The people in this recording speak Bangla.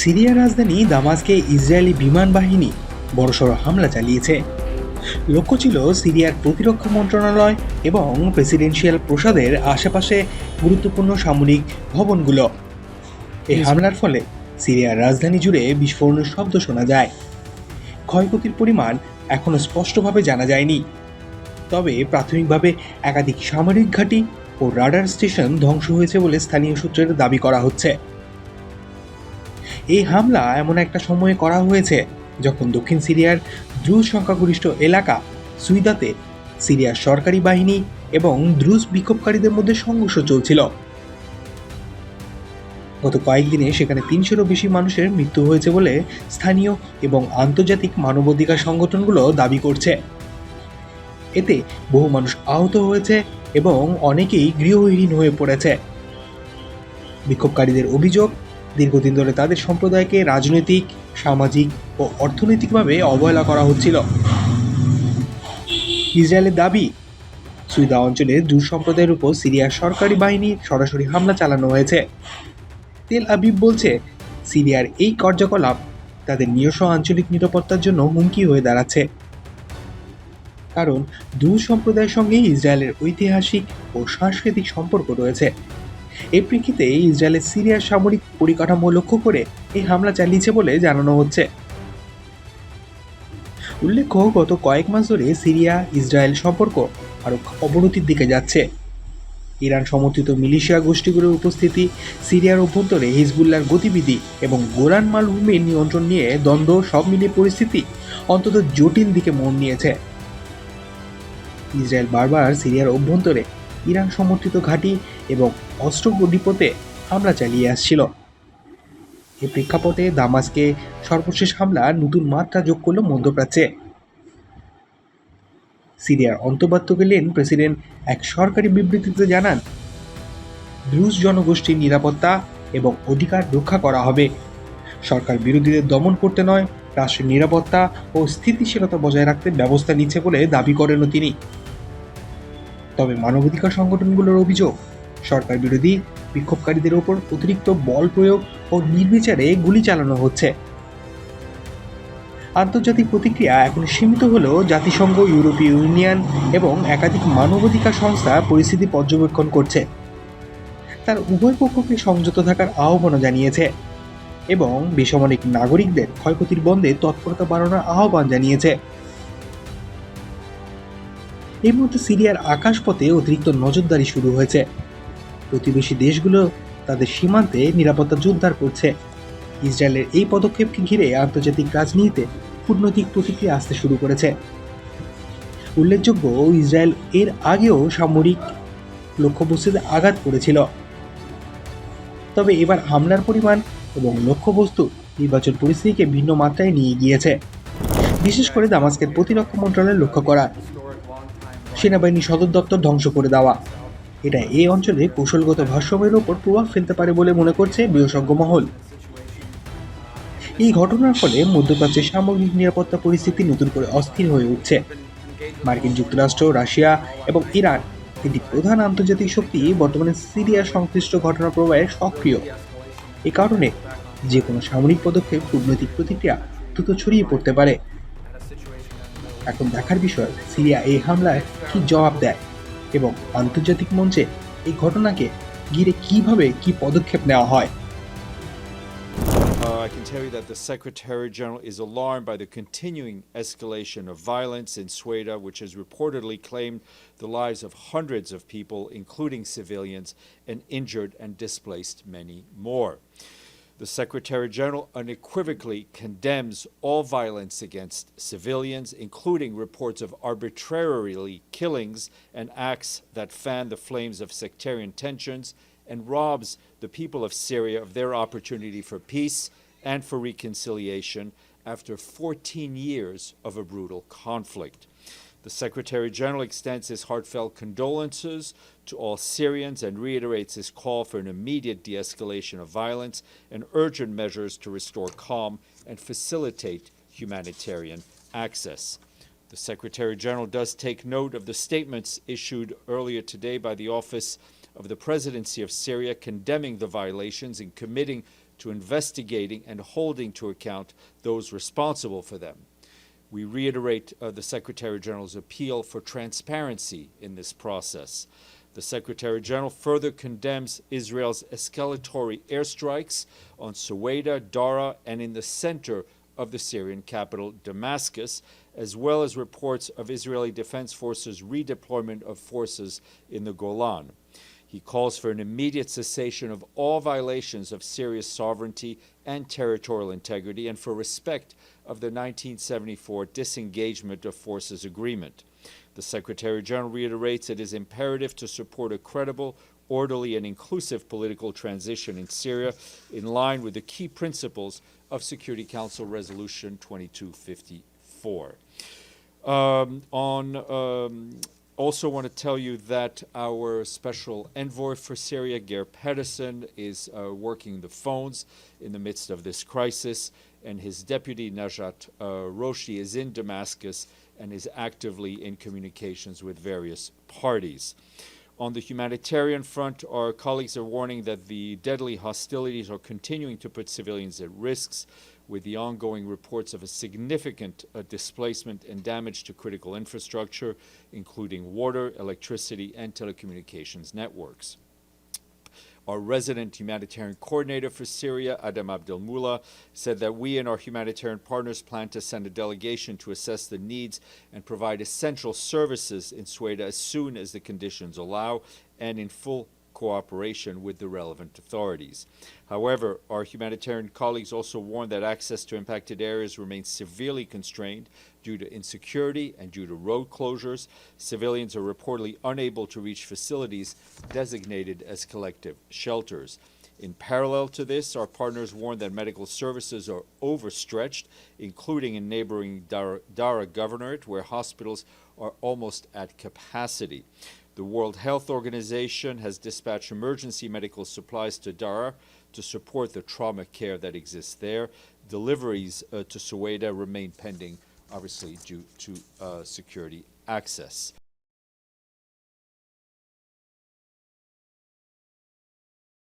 সিরিয়ার রাজধানী দামাসকে ইসরায়েলি বিমান বাহিনী বড়সড় হামলা চালিয়েছে। লক্ষ্য ছিল সিরিয়ার প্রতিরক্ষা মন্ত্রণালয় এবং প্রেসিডেন্সিয়াল প্রসাদের আশেপাশে গুরুত্বপূর্ণ সামরিক ভবনগুলো। এই হামলার ফলে সিরিয়ার রাজধানী জুড়ে বিস্ফোরণের শব্দ শোনা যায়। ক্ষয়ক্ষতির পরিমাণ এখনও স্পষ্টভাবে জানা যায়নি। তবে প্রাথমিকভাবে একাধিক সামরিক ঘাঁটি ও রাডার স্টেশন ধ্বংস হয়েছে বলে স্থানীয় সূত্রের দাবি করা হচ্ছে। এই হামলা এমন একটা সময়ে করা হয়েছে যখন দক্ষিণ সিরিয়ার দ্রুজ সংখ্যাগরিষ্ঠ এলাকা সুইদাতে সিরিয়ার সরকারি বাহিনী এবং দ্রুজ বিক্ষোভকারীদের মধ্যে সংঘর্ষ চলছিল। গত কয়েকদিনে সেখানে তিনশোরও বেশি মানুষের মৃত্যু হয়েছে বলে স্থানীয় এবং আন্তর্জাতিক মানবাধিকার সংগঠনগুলো দাবি করছে। এতে বহু মানুষ আহত হয়েছে এবং অনেকেই গৃহহীন হয়ে পড়েছে। বিক্ষোভকারীদের অভিযোগ দীর্ঘদিন ধরে তাদের সম্প্রদায়কে রাজনৈতিক, সামাজিক ও অর্থনৈতিকভাবে অবহেলা করা হচ্ছিল। ইসরায়েলের দাবি, সুইদা অঞ্চলে দুর সম্প্রদায়ের উপর সিরিয়ার সরকারি বাহিনী সরাসরি হামলা চালানো হয়েছে। তেল আবিব বলছে, সিরিয়ার এই কার্যকলাপ তাদের নিজস্ব আঞ্চলিক নিরাপত্তার জন্য হুমকি হয়ে দাঁড়াচ্ছে। কারণ দু সম্প্রদায়ের সঙ্গে ইসরায়েলের ঐতিহাসিক ও সাংস্কৃতিক সম্পর্ক রয়েছে। এই প্রেক্ষিতে ইসরায়েলের সিরিয়ার সামরিক পরিকাঠামো লক্ষ্য করে এই হামলা চালিয়েছে বলে জানানো হচ্ছে। উল্লেখ্য, গত কয়েক মাস ধরে সিরিয়া, ইসরায়েল সম্পর্ক আরও অবনতির দিকে যাচ্ছে। ইরান সমর্থিত মিলিশিয়া গোষ্ঠীগুলোর উপস্থিতি, সিরিয়ার অভ্যন্তরে হিজবুল্লার গতিবিধি এবং গোরান মালভূমির নিয়ন্ত্রণ নিয়ে দ্বন্দ্ব, সব মিলিয়ে পরিস্থিতি অন্তত জটিল দিকে মোড় নিয়েছে। ইসরায়েল বারবার সিরিয়ার অভ্যন্তরে ইরান সমর্থিত ঘাঁটি এবং অস্ত্র ডিপোতে হামলা চালিয়ে আসছিল। এ প্রেক্ষাপটে দামাসকে সর্বশেষ হামলা নতুন মাত্রা যোগ করল মধ্যপ্রাচ্যে। সিরিয়ার অন্তর্বার্তকালীন প্রেসিডেন্ট এক সরকারি বিবৃতিতে জানান দ্রুজ জনগোষ্ঠীর নিরাপত্তা এবং অধিকার রক্ষা করা হবে। সরকার বিরোধীদের দমন করতে নয়, রাষ্ট্রের নিরাপত্তা ও স্থিতিশীলতা বজায় রাখতে ব্যবস্থা নিচ্ছে বলে দাবি করেনও তিনি। তবে মানবাধিকার সংগঠনগুলোর অভিযোগ, সরকার বিরোধী বিক্ষোভকারীদের ওপর অতিরিক্ত বল প্রয়োগ ও নির্বিচারে গুলি চালানো হচ্ছে। আন্তর্জাতিক প্রতিক্রিয়া এখন সীমিত হলেও জাতিসংঘ, ইউরোপীয় ইউনিয়ন এবং একাধিক মানবাধিকার সংস্থা পরিস্থিতি পর্যবেক্ষণ করছে। তার উভয় পক্ষকে সংযত থাকার আহ্বানও জানিয়েছে এবং বেসামরিক নাগরিকদের ক্ষয়ক্ষতির বন্ধে তৎপরতা বাড়ানোর আহ্বান জানিয়েছে। এই মুহূর্তে সিরিয়ার আকাশপথে অতিরিক্ত নজরদারি শুরু হয়েছে। প্রতিবেশী দেশগুলো তাদের সীমান্তে নিরাপত্তা জোরদার করছে। ইসরায়েলের এই পদক্ষেপকে ঘিরে আন্তর্জাতিক রাজনীতিতে কূটনৈতিক প্রতিক্রিয়া আসতে শুরু করেছে। উল্লেখযোগ্য, ইসরায়েল এর আগেও সামরিক লক্ষ্যবস্তুতে আঘাত করেছিল। তবে এবার হামলার পরিমাণ এবং লক্ষ্যবস্তু নির্বাচন পরিস্থিতিকে ভিন্ন মাত্রায় নিয়ে গিয়েছে। বিশেষ করে দামাস্কের প্রতিরক্ষা মন্ত্রণালয় লক্ষ্য করা। সেনাবাহিনী সদর দপ্তর ধ্বংস করে দেওয়া। এটা এই অঞ্চলে কৌশলগত ভারসাম্যের ওপর প্রভাব ফেলতে পারে বলে মনে করছে বিশেষজ্ঞ মহল। এই ঘটনার ফলে মধ্যপ্রাচ্যের সামগ্রিক নিরাপত্তা পরিস্থিতি নতুন করে অস্থির হয়ে উঠছে। মার্কিন যুক্তরাষ্ট্র, রাশিয়া এবং ইরান তিনটি প্রধান আন্তর্জাতিক শক্তি বর্তমানে সিরিয়া সংশ্লিষ্ট ঘটনা প্রবাহে সক্রিয়। এ কারণে যে কোনো সামরিক পদক্ষেপ কূটনৈতিক প্রতিক্রিয়া দ্রুত ছড়িয়ে পড়তে পারে। এখন দেখার বিষয় সিরিয়া এই হামলায় কি জবাব দেয় এবং আন্তর্জাতিক মঞ্চে এই ঘটনাকে ঘিরে কীভাবে কি পদক্ষেপ নেওয়া হয় Uh, I can tell you that the Secretary General is alarmed by the continuing escalation of violence in Sweden, which has reportedly claimed the lives of hundreds of people, including civilians, and injured and displaced many more. The Secretary General unequivocally condemns all violence against civilians, including reports of arbitrarily killings and acts that fan the flames of sectarian tensions and robs the people of Syria of their opportunity for peace and for reconciliation after 14 years of a brutal conflict. The Secretary General extends his heartfelt condolences to all Syrians and reiterates his call for an immediate de escalation of violence and urgent measures to restore calm and facilitate humanitarian access. The Secretary General does take note of the statements issued earlier today by the Office of the Presidency of Syria condemning the violations and committing to investigating and holding to account those responsible for them. We reiterate uh, the Secretary General's appeal for transparency in this process. The Secretary General further condemns Israel's escalatory airstrikes on Suwaida, Dara, and in the center of the Syrian capital, Damascus, as well as reports of Israeli Defense Forces' redeployment of forces in the Golan. He calls for an immediate cessation of all violations of Syria's sovereignty and territorial integrity and for respect of the 1974 Disengagement of Forces Agreement. The Secretary General reiterates it is imperative to support a credible, orderly, and inclusive political transition in Syria in line with the key principles of Security Council Resolution 2254. Um, on um, also want to tell you that our special envoy for Syria, Ger Pedersen, is uh, working the phones in the midst of this crisis, and his deputy Najat uh, Roshi is in Damascus and is actively in communications with various parties. On the humanitarian front, our colleagues are warning that the deadly hostilities are continuing to put civilians at risks, with the ongoing reports of a significant uh, displacement and damage to critical infrastructure, including water, electricity, and telecommunications networks. Our resident humanitarian coordinator for Syria, Adam Abdelmullah, said that we and our humanitarian partners plan to send a delegation to assess the needs and provide essential services in Sweden as soon as the conditions allow and in full cooperation with the relevant authorities. However, our humanitarian colleagues also warned that access to impacted areas remains severely constrained due to insecurity and due to road closures. Civilians are reportedly unable to reach facilities designated as collective shelters. In parallel to this, our partners warn that medical services are overstretched, including in neighboring Dara, Dara Governorate, where hospitals are almost at capacity. The World Health Organization has dispatched emergency medical supplies to Dara to support the trauma care that exists there. Deliveries uh, to Suwaida remain pending, obviously, due to uh, security access.